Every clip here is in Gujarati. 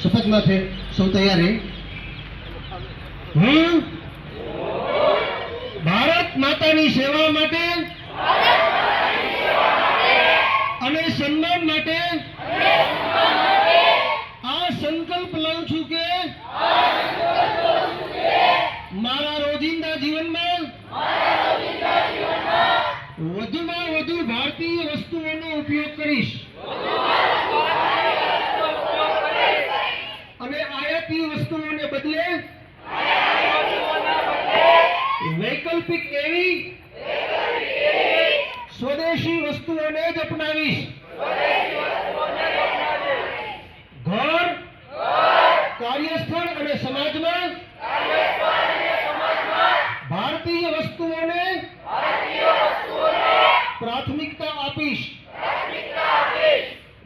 શપથ માથે સૌ તૈયારી હું? ભારત માતાની સેવા માટે અને સન્માન માટે આ સંકલ્પ લઉં છું કે મારા રોજિંદા જીવનમાં વધુમાં વધુ ભારતીય વસ્તુઓનો ઉપયોગ કરીશ અને આયાતી વસ્તુઓને બદલે વૈકલ્પિક એવી સ્વદેશી વસ્તુઓને જ અપનાવીશ. ઘર, કાર્યસ્થળ અને સમાજમાં ભારતીય વસ્તુઓને પ્રાથમિકતા આપીશ.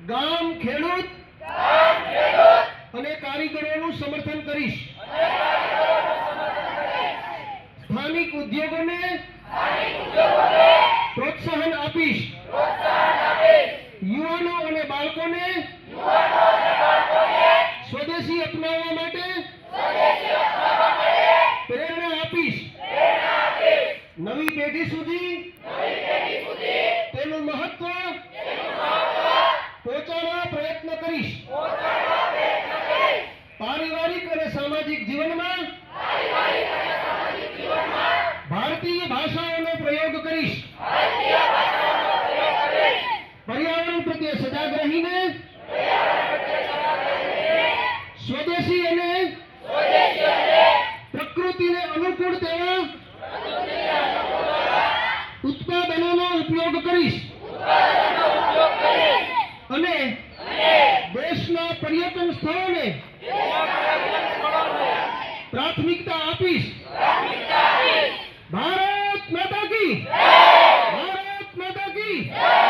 ગામ, ખેડૂત અને કારીગરોનું સમર્થન કરીશ. ઉદ્યોગોને પ્રોત્સાહન આપીશ. યુવાનો અને બાળકોને સ્વદેશી અપનાવવા માટે પ્રેરણા આપીશ. નવી પેઢી સુધી તેનું મહત્વ પહોંચાડવા પ્રયત્ન કરીશ. પારિવારિક અને સામાજિક જીવનમાં ભારતીય ભાષાઓનો પ્રયોગ કરીશ. પર્યાવરણ પ્રત્યે સજાગ રહીને, સ્વદેશી અને પ્રકૃતિને અનુકૂળ તેવા ઉત્પાદનોનો ઉપયોગ કરીશ. અને દેશના પર્યટન સ્થળોને પ્રાથમિકતા આપીશ. কি